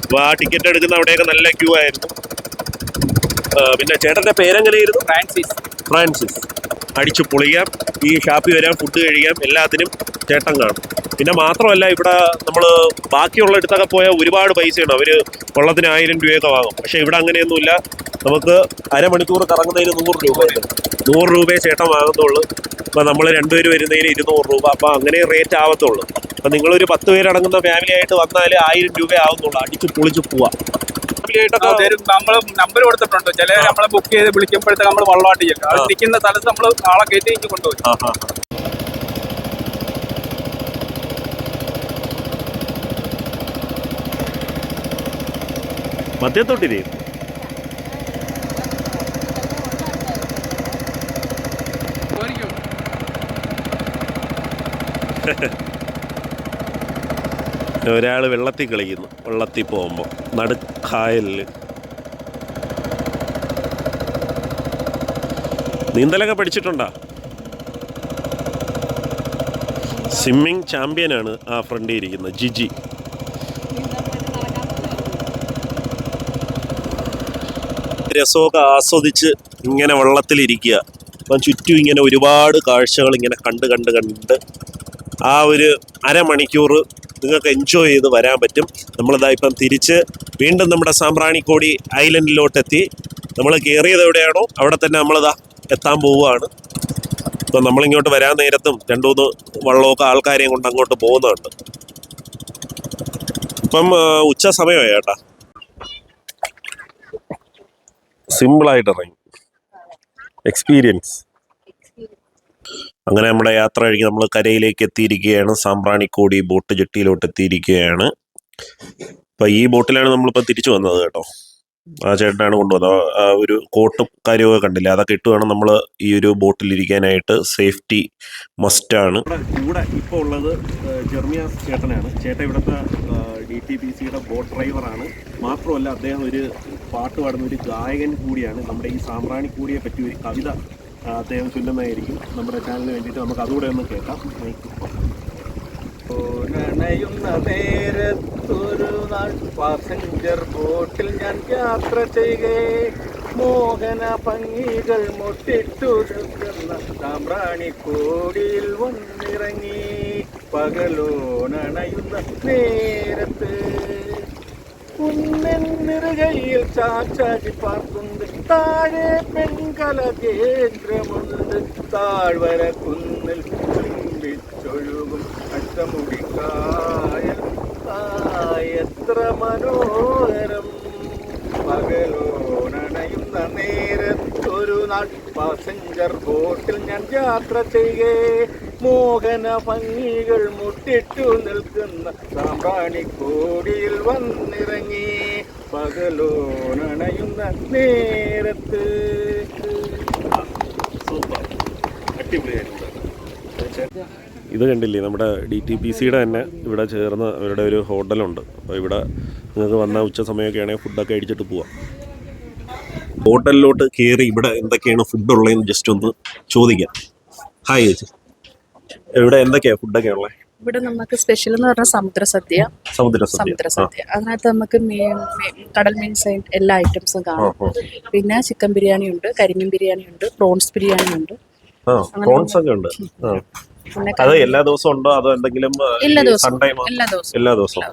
അപ്പോൾ ആ ടിക്കറ്റ് എടുക്കുന്ന അവിടെയൊക്കെ നല്ല ക്യൂ ആയിരുന്നു. പിന്നെ ചേട്ടന്റെ പേരെങ്ങനെയായിരുന്നു? ഫ്രാൻസിസ്. ഫ്രാൻസിസ്. അടിച്ചു പൊളിക്കാം. ഈ ഷാപ്പിൽ വരാം ഫുഡ് കഴിക്കാം. എല്ലാത്തിനും ചേട്ടൻ കാണും. പിന്നെ മാത്രമല്ല ഇവിടെ നമ്മൾ ബാക്കിയുള്ള അടുത്തൊക്കെ പോയാൽ ഒരുപാട് പൈസയാണ് അവർ കൊള്ളത്തിന് ആയിരം രൂപയൊക്കെ വാങ്ങും. പക്ഷേ ഇവിടെ അങ്ങനെയൊന്നുമില്ല. നമുക്ക് അരമണിക്കൂർ കറങ്ങുന്നതിന് നൂറ് രൂപ നൂറ് രൂപയെ ചേട്ടൻ വാങ്ങുന്നുള്ളൂ അപ്പോൾ നമ്മൾ രണ്ടുപേർ വരുന്നതിന് ഇരുന്നൂറ് രൂപ. അപ്പോൾ അങ്ങനെ റേറ്റ് ആവത്തുള്ളൂ. അപ്പോൾ നിങ്ങളൊരു പത്ത് പേരടങ്ങുന്ന ഫാമിലി ആയിട്ട് വന്നാൽ ആയിരം രൂപ ആവുന്നുള്ളൂ അടിച്ച് പൊളിച്ച് പോവാം. പുള്ളിയായിട്ടൊക്കെ തരും. നമ്മൾ നമ്പർ കൊടുത്തിട്ടുണ്ട്. ചില നമ്മളെ ബുക്ക് ചെയ്ത് വിളിക്കുമ്പോഴത്തേക്ക് നമ്മൾ വള്ളമായിട്ട് ചെല്ലും അത് സ്ഥലത്ത് നമ്മൾ ആളെ കയറ്റി എനിക്ക് കൊണ്ടുപോയി. മദ്യത്തൊട്ടിരി Ha. *laughs* ഒരാൾ വെള്ളത്തിൽ കളിക്കുന്നു. വെള്ളത്തിൽ പോകുമ്പോൾ നടുക്കായലിൽ നീന്തലൊക്കെ പഠിച്ചിട്ടുണ്ടോ? സ്വിമ്മിങ് ചാമ്പ്യനാണ് ആ ഫ്രണ്ടിൽ ഇരിക്കുന്നത് ജിജി. രസമൊക്കെ ആസ്വദിച്ച് ഇങ്ങനെ വെള്ളത്തിലിരിക്കുക. അപ്പം ചുറ്റും ഇങ്ങനെ ഒരുപാട് കാഴ്ചകൾ ഇങ്ങനെ കണ്ട് കണ്ട് കണ്ട് ആ ഒരു അരമണിക്കൂർ നിങ്ങൾക്ക് എൻജോയ് ചെയ്ത് വരാൻ പറ്റും. നമ്മളിതാ ഇപ്പം തിരിച്ച് വീണ്ടും നമ്മുടെ സാമ്പ്രാണിക്കോടി ഐലൻഡിലോട്ടെത്തി. നമ്മൾ കയറിയത് എവിടെയാണോ അവിടെ തന്നെ നമ്മളിതാ എത്താൻ പോവുകയാണ്. ഇപ്പം നമ്മളിങ്ങോട്ട് വരാൻ നേരത്തും രണ്ടു മൂന്ന് വള്ളമൊക്കെ ആൾക്കാരെയും കൊണ്ട് അങ്ങോട്ട് പോകുന്നുണ്ട്. ഇപ്പം ഉച്ച സമയമായി ചേട്ടാ സിമ്പിളായിട്ട് ഇറങ്ങി. എക്സ്പീരിയൻസ് അങ്ങനെ നമ്മുടെ യാത്ര കഴിഞ്ഞ് നമ്മൾ കരയിലേക്ക് എത്തിയിരിക്കുകയാണ്. സാമ്പ്രാണിക്കോടി ബോട്ട് ജെട്ടിയിലോട്ട് എത്തിയിരിക്കുകയാണ്. അപ്പം ഈ ബോട്ടിലാണ് നമ്മളിപ്പോൾ തിരിച്ചു വന്നത് കേട്ടോ. ആ ചേട്ടനാണ് കൊണ്ടുവന്നത്. ഒരു കോട്ടും കാര്യമൊക്കെ കണ്ടില്ല? അതൊക്കെ ഇട്ട് വേണം നമ്മൾ ഈ ഒരു ബോട്ടിൽ ഇരിക്കാനായിട്ട്. സേഫ്റ്റി മസ്റ്റാണ് കൂടെ ഇപ്പോൾ ഉള്ളത് ജെർമിയാസ് ചേട്ടനാണ്. ചേട്ടൻ ഇവിടുത്തെ ഡി ടി പി സിയുടെ ബോട്ട് ഡ്രൈവറാണ്. മാത്രമല്ല അദ്ദേഹം ഒരു പാട്ട് പാടുന്ന ഒരു ഗായകൻ കൂടിയാണ്. നമ്മുടെ ഈ സാമ്പ്രാണി കൂടിയെ പറ്റി ഒരു കവിത അദ്ദേഹം ചൊല്ലുന്നതായിരിക്കും നമ്മുടെ ചാനലിന് വേണ്ടിയിട്ട് നമുക്ക് അതുകൂടെ ഒന്ന് കേൾക്കാം. നനയുന്ന നേരത്തൊരു നാൾ പാസഞ്ചർ ബോട്ടിൽ ഞാൻ യാത്ര ചെയ്യേ മോഹന ഭംഗികൾ മുട്ടിട്ടൊരുക്കുന്ന സാമ്പ്രാണിക്കോടിയിൽ വന്നിറങ്ങി. പകലോ നേരത്ത് നേരത്ത് കുന്നെന്നിറുകയിൽ ചാച്ചാടി പാർക്കുണ്ട് താഴെ പെൺകല കേന്ദ്രമുണ്ട് താഴ്വര കുന്നിൽ ചുംബിച്ചൊഴുകും അഷ്ടമുടിക്കായൽ. എത്ര മനോഹരം. പകലോണയുന്ന നേരത്തൊരു നാൾ പാസഞ്ചർ ബോട്ടിൽ ഞാൻ യാത്ര ചെയ്യേ. മോഹന ഭംഗികൾ മുട്ടിട്ടു നിൽക്കുന്ന സാമ്പ്രാണിക്കോടിയിൽ വന്നിറങ്ങി പകലോണയുന്ന നേരത്ത്. ഇത് കണ്ടില്ലേ നമ്മുടെ ഡി ടി പി സിയുടെ തന്നെ ഇവിടെ ചേർന്ന് അവരുടെ ഒരു ഹോട്ടലുണ്ട്. അപ്പോൾ ഇവിടെ നിങ്ങൾക്ക് വന്ന ഉച്ച സമയമൊക്കെ ആണെങ്കിൽ ഫുഡൊക്കെ അടിച്ചിട്ട് പോവാം. ഹോട്ടലിലോട്ട് കയറി ഇവിടെ എന്തൊക്കെയാണ് ഫുഡ് ഉള്ളതെന്ന് ജസ്റ്റ് ഒന്ന് ചോദിക്കാം. ഹായ് ചേച്ചി. ഇവിടെ എന്തൊക്കെയാ ഫുഡൊക്കെ ഉള്ളത് ഇവിടെ നമുക്ക് സ്പെഷ്യൽ എന്ന് പറഞ്ഞാൽ സമുദ്ര സദ്യ സമുദ്ര സദ്യ സമുദ്ര സദ്യ അതിനകത്ത് നമുക്ക് മീൻ കടൽ മീൻ എല്ലാ ഐറ്റംസും കാണാം. പിന്നെ ചിക്കൻ ബിരിയാണി ഉണ്ട് കരിമീൻ ബിരിയാണി ഉണ്ട് പ്രോൺസ് ബിരിയാണി ഉണ്ട്. പ്രോൺസ് ഒക്കെ ഉണ്ട്. അത് എല്ലാ ദിവസവും ഉണ്ടോ? അതോ എന്തെങ്കിലും എല്ലാ ദിവസവും എല്ലാ ദിവസവും.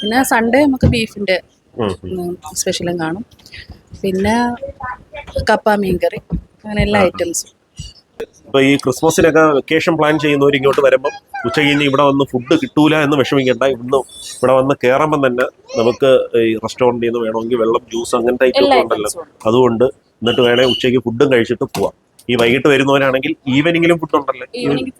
പിന്നെ സൺഡേ നമുക്ക് ബീഫിന്റെ. സ്പെഷ്യലും കാണും. പിന്നെ കപ്പ മീൻകറി അങ്ങനെ എല്ലാ ഐറ്റംസും ഇപ്പൊ ഈ ക്രിസ്മസിനൊക്കെ വെക്കേഷൻ പ്ലാൻ ചെയ്യുന്നവർ ഇങ്ങോട്ട് വരുമ്പം ഉച്ച കഴിഞ്ഞ് ഇവിടെ വന്ന് ഫുഡ് കിട്ടൂല എന്ന് വിഷമിക്കേണ്ട. ഇന്ന് ഇവിടെ വന്ന് കയറുമ്പം തന്നെ നമുക്ക് ഈ റെസ്റ്റോറന്റിൽ നിന്ന് വേണമെങ്കിൽ വെള്ളം ജ്യൂസ് അങ്ങനത്തെ ഐറ്റം ഒക്കെ ഉണ്ടല്ലോ. അതുകൊണ്ട് എന്നിട്ട് വേണേൽ ഉച്ചയ്ക്ക് ഫുഡും കഴിച്ചിട്ട് പോവാം. ഈ വൈകിട്ട് വരുന്നവരാണെങ്കിൽ ഈവനിങ്ങിലും ഫുഡ് ഉണ്ടല്ലേ?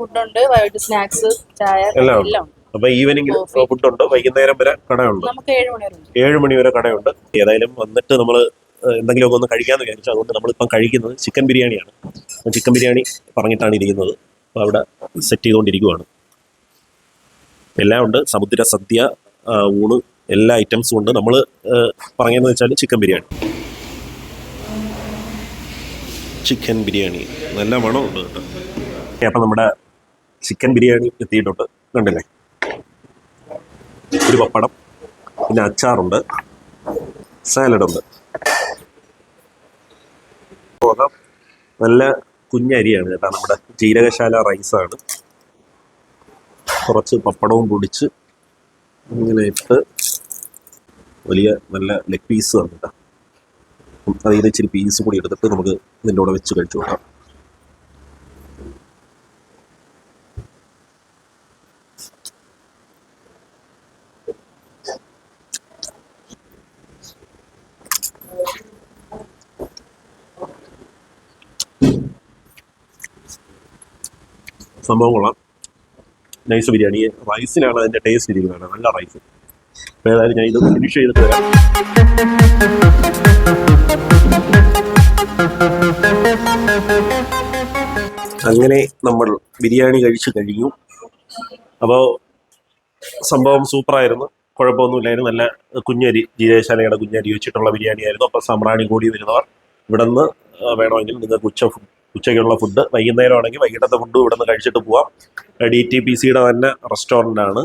ഫുഡുണ്ട് സ്നാക്സ് ചായ എല്ലാം അപ്പൊ ഈവനിങ്ങിൽ Coffee. ഫുഡ് ഉണ്ട്. വൈകുന്നേരം വരെ കടയുണ്ട്. നമുക്ക് ഏഴ് മണി വരെ ഉണ്ട്. ഏഴ് മണി വരെ കടയുണ്ട്. ഏതായാലും വന്നിട്ട് നമ്മൾ എന്തെങ്കിലുമൊക്കെ ഒന്ന് കഴിക്കാമെന്ന് വിചാരിച്ചു. അതുകൊണ്ട് നമ്മളിപ്പം കഴിക്കുന്നത് ചിക്കൻ ബിരിയാണിയാണ്. അപ്പം ചിക്കൻ ബിരിയാണി പറഞ്ഞിട്ടാണ് ഇരിക്കുന്നത്. അപ്പോൾ അവിടെ സെറ്റ് ചെയ്തുകൊണ്ടിരിക്കുവാണ്. എല്ലാം ഉണ്ട്. സമുദ്ര സദ്യ ഊണ് എല്ലാ ഐറ്റംസും ഉണ്ട്. നമ്മൾ പറഞ്ഞതെന്ന് വെച്ചാൽ ചിക്കൻ ബിരിയാണി. ചിക്കൻ ബിരിയാണി. നല്ല മണമുണ്ട് കേട്ടോ. അപ്പം നമ്മുടെ ചിക്കൻ ബിരിയാണി എത്തിയിട്ടുണ്ട്. കണ്ടില്ലേ? ഒരു പപ്പടം പിന്നെ അച്ചാറുണ്ട് സാലഡുണ്ട് പോകാം നല്ല കുഞ്ഞരിയാണ് കേട്ടോ. നമ്മുടെ ജീരകശാല റൈസാണ്. കുറച്ച് പപ്പടവും പൊടിച്ച് ഇങ്ങനെ ഇട്ട് വലിയ നല്ല ലെഗ് പീസ് ആണ് കേട്ടോ. അതിൽ ഇച്ചിരി പീസ് കൂടി എടുത്തിട്ട് നമുക്ക് ഇതിന്റെ കൂടെ വെച്ച് കഴിച്ചു നോക്കാം. സംഭവം കൊള്ളാം. നൈസ് ബിരിയാണി. റൈസിനാണ് അതിന്റെ ടേസ്റ്റ് ഇരിക്കുന്നത് നല്ല റൈസ് അപ്പോൾ ഏതായാലും ഞാൻ ഇത് ഫിനിഷ് ചെയ്തിട്ട് വരാം. അങ്ങനെ നമ്മൾ ബിരിയാണി കഴിച്ചു കഴിഞ്ഞു. അപ്പോൾ സംഭവം സൂപ്പറായിരുന്നു. കുഴപ്പമൊന്നുമില്ലായിരുന്നു നല്ല കുഞ്ഞരി ജീരകശാലയുടെ കുഞ്ഞരി വെച്ചിട്ടുള്ള ബിരിയാണി ആയിരുന്നു അപ്പോൾ സാമ്പ്രാണി കൂടി വരുന്നവർ ഇവിടെ നിന്ന് വേണമെങ്കിൽ നിങ്ങൾക്ക് ഉച്ച ഉച്ചയ്ക്കുള്ള ഫുഡ് വൈകുന്നേരം ആണെങ്കിൽ വൈകിട്ടത്തെ ഫുഡ് ഇവിടെ നിന്ന് കഴിച്ചിട്ട് പോവാം. ഡി ടി പി സിയുടെ തന്നെ റെസ്റ്റോറന്റ് ആണ്.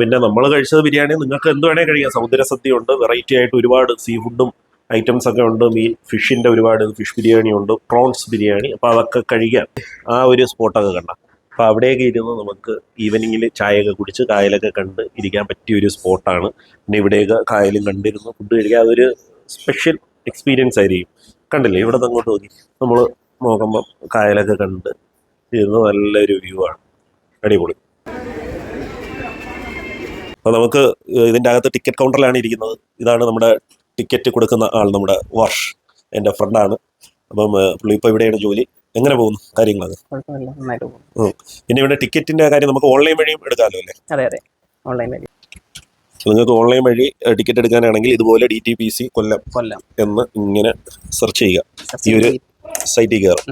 പിന്നെ നമ്മൾ കഴിച്ചത് ബിരിയാണി. നിങ്ങൾക്ക് എന്ത് വേണേൽ കഴിക്കാം. സമുദ്രസദ്യ ഉണ്ട്. വെറൈറ്റി ആയിട്ട് ഒരുപാട് സീ ഫുഡും ഐറ്റംസ് ഒക്കെ ഉണ്ട്. മീൻ ഫിഷിന്റെ ഒരുപാട് ഫിഷ് ബിരിയാണി ഉണ്ട്. പ്രോൺസ് ബിരിയാണി. അപ്പോൾ അതൊക്കെ കഴിക്കാം. ആ ഒരു സ്പോട്ടൊക്കെ കണ്ട. അപ്പോൾ അവിടെയൊക്കെ ഇരുന്ന് നമുക്ക് ഈവനിങ്ങിൽ ചായയൊക്കെ കുടിച്ച് കായലൊക്കെ കണ്ട് ഇരിക്കാൻ പറ്റിയ ഒരു സ്പോട്ടാണ് പിന്നെ ഇവിടെയൊക്കെ കായലും കണ്ടിരുന്നു. ഫുഡ് കഴിക്കുക അതൊരു സ്പെഷ്യൽ എക്സ്പീരിയൻസ് ആയിരിക്കും. കണ്ടില്ലേ? ഇവിടെ അങ്ങോട്ട് നോക്കി. നമ്മൾ നോക്കുമ്പം കായലൊക്കെ കണ്ട് ഇരുന്ന് നല്ലൊരു വ്യൂ ആണ്. അടിപൊളി. അപ്പോൾ നമുക്ക് ഇതിന്റെ അകത്ത് ടിക്കറ്റ് കൗണ്ടറിലാണ് ഇരിക്കുന്നത്. ഇതാണ് നമ്മുടെ ടിക്കറ്റ് കൊടുക്കുന്ന ആൾ നമ്മുടെ വർഷ് എന്റെ ഫ്രണ്ടാണ് അപ്പം പുള്ളി ഇപ്പോൾ ഇവിടെയാണ് ജോലി. എങ്ങനെ പോകുന്നു കാര്യങ്ങളത് പിന്നെ ഇവിടെ ടിക്കറ്റിന്റെ കാര്യം നമുക്ക് ഓൺലൈൻ വഴിയും എടുക്കാമല്ലോ അല്ലേ? അതെ അതെ. ഓൺലൈൻ വഴി. നിങ്ങൾക്ക് ഓൺലൈൻ വഴി ടിക്കറ്റ് എടുക്കാനാണെങ്കിൽ ഇതുപോലെ D T P C Kollam Kollam. എന്ന് ഇങ്ങനെ സെർച്ച് ചെയ്യുക. ഈ ഒരു സൈറ്റിൽ കയറും.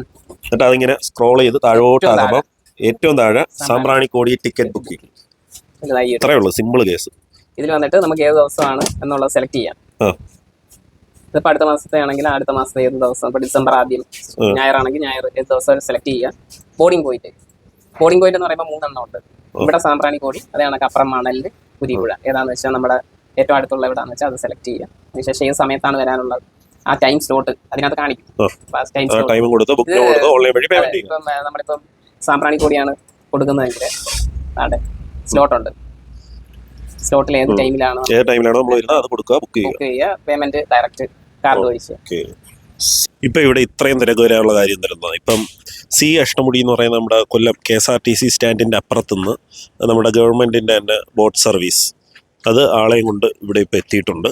എന്നിട്ട് അതിങ്ങനെ സ്ക്രോൾ ചെയ്ത് താഴോട്ടാകുമ്പോൾ ഏറ്റവും താഴെ. സാമ്പ്രാണി കോടി ടിക്കറ്റ് ബുക്കിംഗ് ഇത്രയേ ഉള്ളൂ സിമ്പിൾ കേസ് ഇതിൽ വന്നിട്ട് നമുക്ക് ഏത് ദിവസമാണ് എന്നുള്ളത് സെലക്ട് ചെയ്യാം. ഇതിപ്പോൾ അടുത്ത മാസത്തെ ആണെങ്കിൽ അടുത്ത മാസത്തെ ഏത് ദിവസം? ഇപ്പോൾ ഡിസംബർ ആദ്യം. ഞായറാണെങ്കിൽ ഞായർ ഏത് ദിവസം സെലക്ട് ചെയ്യാം ബോർഡിംഗ് പോയിന്റ് ബോർഡിംഗ് പോയിന്റ് എന്ന് പറയുമ്പോൾ മൂന്നെണ്ണം ഉണ്ട്. ഇവിടെ സാമ്പ്രാണി കോടി അതാണ് കപ്പറം അപ്പുറം മണലിൽ പുരിപ്പുഴ ഏതാണെന്ന് വെച്ചാൽ നമ്മുടെ ഏറ്റവും അടുത്തുള്ള എവിടെയാണെന്ന് വെച്ചാൽ അത് സെലക്ട് ചെയ്യാം അതിനുശേഷം ഏത് സമയത്താണ് വരാനുള്ളത്? ആ ടൈം സ്ലോട്ട് അതിനകത്ത് കാണിക്കും. ടൈം കൊടുത്ത് ബുക്ക് കൊടുത്ത് ഓൺലൈൻ വഴി പേയ്മെന്റ് ചെയ്യുക ഇപ്പം ഏഹ്, നമ്മളിപ്പം സാമ്പ്രാണി കൂടിയാണ് കൊടുക്കുന്നതെങ്കിൽ അതെ സ്ലോട്ട് ഉണ്ട്. സ്ലോട്ടിൽ ഏത് ടൈമിലാണ് ഏത് ടൈമിലാണോ നമ്മൾ വരുന്നത്? അത് കൊടുക്കുക ബുക്ക് ചെയ്യുക. പേയ്മെന്റ് ഡയറക്റ്റ് കാർഡ് വഴി ചെയ്യാം ഓക്കെ ഇപ്പൊ ഇവിടെ ഇത്രയും തിരക്ക് വരാനുള്ള കാര്യം തരുന്നത് ഇപ്പം സി അഷ്ടമുടി എന്ന് പറയുന്ന നമ്മുടെ Kollam K S R T C സ്റ്റാൻഡിന്റെ അപ്പുറത്തുനിന്ന് നമ്മുടെ ഗവൺമെന്റിന്റെ തന്നെ ബോട്ട് സർവീസ്. അത് ആളെയും കൊണ്ട് ഇവിടെ ഇപ്പൊ എത്തിയിട്ടുണ്ട്.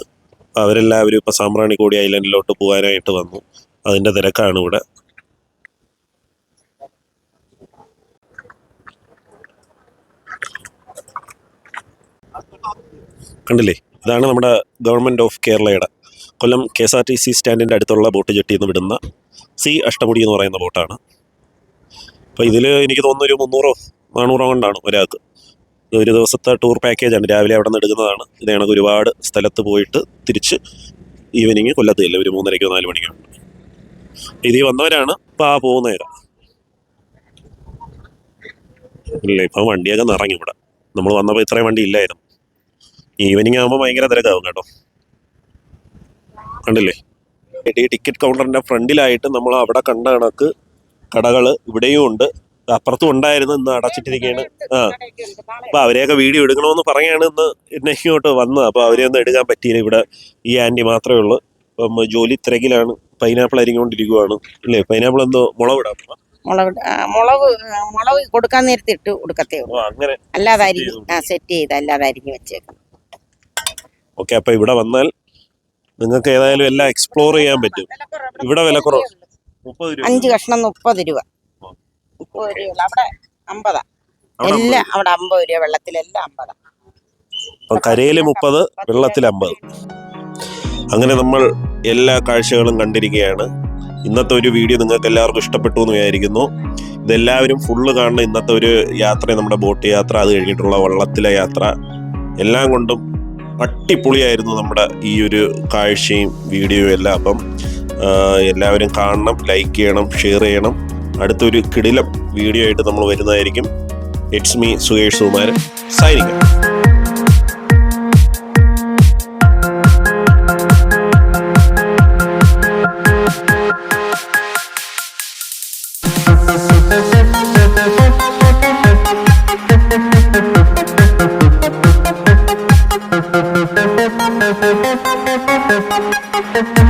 അവരെല്ലാവരും ഇപ്പൊ സാമ്പ്രാണിക്കോടി ഐലൻഡിലോട്ട് പോകാനായിട്ട് വന്നു. അതിന്റെ തിരക്കാണ് ഇവിടെ. കണ്ടില്ലേ? ഇതാണ് നമ്മുടെ ഗവൺമെന്റ് ഓഫ് കേരളയുടെ Kollam K S R T C സ്റ്റാൻഡിന്റെ അടുത്തുള്ള ബോട്ട് ജെട്ടിയിൽ നിന്ന് വിടുന്ന സി അഷ്ടമുടി എന്ന് പറയുന്ന ബോട്ടാണ്. അപ്പോൾ ഇതിൽ എനിക്ക് തോന്നുന്നു ഒരു മുന്നൂറോ നാനൂറോ കൊണ്ടാണ് ഒരാൾക്ക്. ഒരു ദിവസത്തെ ടൂർ പാക്കേജാണ് രാവിലെ അവിടെ നിന്ന് എടുക്കുന്നതാണ്. ഇത് കണക്ക് ഒരുപാട് സ്ഥലത്ത് പോയിട്ട് തിരിച്ച് ഈവനിങ് കൊല്ലത്ത് ഇല്ല ഒരു മൂന്നരയ്ക്കോ നാല് മണിക്കോ. ഇതിൽ വന്നവരാണ് ഇപ്പം ആ പോകുന്നവരാ ഇല്ല ഇപ്പം വണ്ടിയൊക്കെ നിറങ്ങി ഇവിടെ. നമ്മൾ വന്നപ്പോൾ ഇത്രയും വണ്ടി ഇല്ലായിരുന്നു. ഈവനിങ് ആകുമ്പോൾ ഭയങ്കര തിരക്കാവും കേട്ടോ. കണ്ടില്ലേ? ഈ ടിക്കറ്റ് കൗണ്ടറിന്റെ ഫ്രണ്ടിലായിട്ട് നമ്മൾ അവിടെ കണ്ട കണക്ക് കടകൾ ഇവിടെയും ഉണ്ട്. അപ്പുറത്തും ഉണ്ടായിരുന്നു ഇന്ന് അടച്ചിട്ടിരിക്കുകയാണ്. ആ. അപ്പൊ അവരെയൊക്കെ വീഡിയോ എടുക്കണമെന്ന് പറയാണ് ഇന്ന് എന്നെ ഇങ്ങോട്ട് വന്നത്. അപ്പൊ അവരെ ഒന്നും എടുക്കാൻ പറ്റിയില്ല. ഇവിടെ ഈ ആന്റി മാത്രമേ ഉള്ളൂ. അപ്പം ജോലി തിരക്കിലാണ്. പൈനാപ്പിൾ അരിഞ്ഞുകൊണ്ടിരിക്കുവാണ്. അല്ലേ പൈനാപ്പിൾ എന്തോ മുളകിടാം മുളക് മുളവ് മുളക് മുളക് കൊടുക്കാൻ നേരത്തെ ഇട്ട് കൊടുക്കത്തേ ഉള്ളൂ. അങ്ങനെ അല്ലാതെ അരിഞ്ഞ് ആ സെറ്റ് ചെയ്ത് അല്ലാതെ അരിഞ്ഞ് വെച്ചേക്കാം. ഓക്കെ അപ്പൊ ഇവിടെ വന്നാൽ നിങ്ങൾക്ക് ഏതായാലും എല്ലാം എക്സ്പ്ലോർ ചെയ്യാൻ പറ്റും. ഇവിടെ വിലക്കുറവ് മുപ്പത് രൂപ. അഞ്ച് കഷ്ണം മുപ്പത് രൂപ. മുപ്പത് രൂപയുള്ള. അവിടെ അമ്പതാ. എല്ലാം അവിടെ അമ്പത് രൂപ വെള്ളത്തിലെല്ലാം അമ്പതാ. കരയിൽ മുപ്പത് വെള്ളത്തിൽ അമ്പത്. അങ്ങനെ നമ്മൾ എല്ലാ കാഴ്ചകളും കണ്ടിരിക്കുകയാണ്. ഇന്നത്തെ ഒരു വീഡിയോ നിങ്ങൾക്ക് എല്ലാവർക്കും ഇഷ്ടപ്പെട്ടു എന്ന് വിചാരിക്കുന്നു. ഇതെല്ലാവരും ഫുള്ള് കാണുന്ന ഇന്നത്തെ ഒരു യാത്ര നമ്മുടെ ബോട്ട് യാത്ര അത് കഴിഞ്ഞിട്ടുള്ള വള്ളത്തിലെ യാത്ര. എല്ലാം കൊണ്ടും അട്ടിപ്പൊളിയായിരുന്നു നമ്മുടെ ഈ ഒരു കാഴ്ചയും വീഡിയോയും എല്ലാം. അപ്പം എല്ലാവരും കാണണം ലൈക്ക് ചെയ്യണം ഷെയർ ചെയ്യണം. അടുത്തൊരു കിടിലം വീഡിയോ ആയിട്ട് നമ്മൾ വരുന്നതായിരിക്കും ഇറ്റ്സ് മീ സുകേഷ് സുകുമാരൻ സൈനിക Thank you.